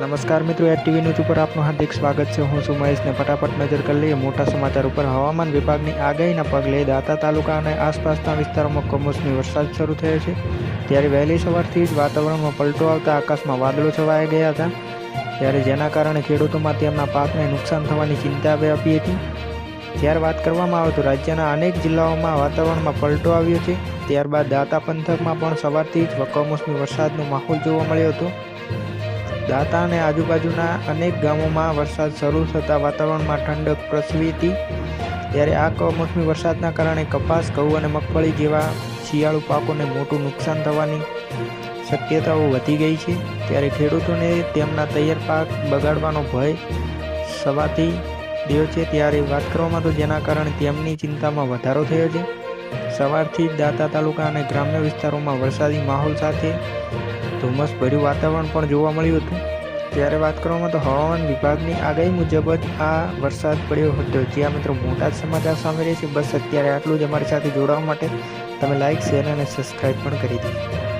નમસ્કાર મિત્રો at TV news ઉપર આપનું હાર્દિક સ્વાગત છે. હું છું ફટાફટ નજર કરી લઈએ મોટા સમાચાર ઉપર. હવામાન વિભાગની આગાહીના પગલે દાતા તાલુકા અને આસપાસના વિસ્તારોમાં કમોસમી વરસાદ શરૂ થયો છે. ત્યારે વહેલી સવારથી જ વાતાવરણમાં પલટો આવતા આકાશમાં વાદળો છવાઈ ગયા હતા. ત્યારે જેના કારણે ખેડૂતોમાં તેમના પાકને નુકસાન થવાની ચિંતા વ્યાપી હતી. જ્યારે વાત કરવામાં આવે તો રાજ્યના અનેક જિલ્લાઓમાં વાતાવરણમાં પલટો આવ્યો છે. ત્યારબાદ દાંતા પંથકમાં પણ સવારથી જ કમોસમી વરસાદનો માહોલ જોવા મળ્યો હતો. દાંતા અને આજુબાજુના અનેક ગામોમાં વરસાદ શરૂ થતાં વાતાવરણમાં ઠંડક પ્રસરી હતી. ત્યારે આ કમોસમી વરસાદના કારણે કપાસ, ઘઉં અને મગફળી જેવા શિયાળુ પાકોને મોટું નુકસાન થવાની શક્યતાઓ વધી ગઈ છે. ત્યારે ખેડૂતોને તેમના તૈયાર પાક બગાડવાનો ભય સવારથી રહ્યો છે ત્યારે વાત કરવામાં તો જેના કારણે તેમની ચિંતામાં વધારો થયો છે. સવારથી જ દાંતા તાલુકા અને ગ્રામ્ય વિસ્તારોમાં વરસાદી માહોલ સાથે ધુમ્મસભર્યું વાતાવરણ પણ જોવા મળ્યું હતું. ત્યારે વાત કરવામાં તો હવામાન વિભાગની આગાહી મુજબ જ આ વરસાદ પડ્યો હતો. જ્યાં મિત્રો મોટા સમાચાર સામે રહે છે બસ અત્યારે આટલું જ અમારી સાથે જોડાવા માટે તમે લાઇક શેર અને સબસ્ક્રાઈબ પણ કરી દીધી.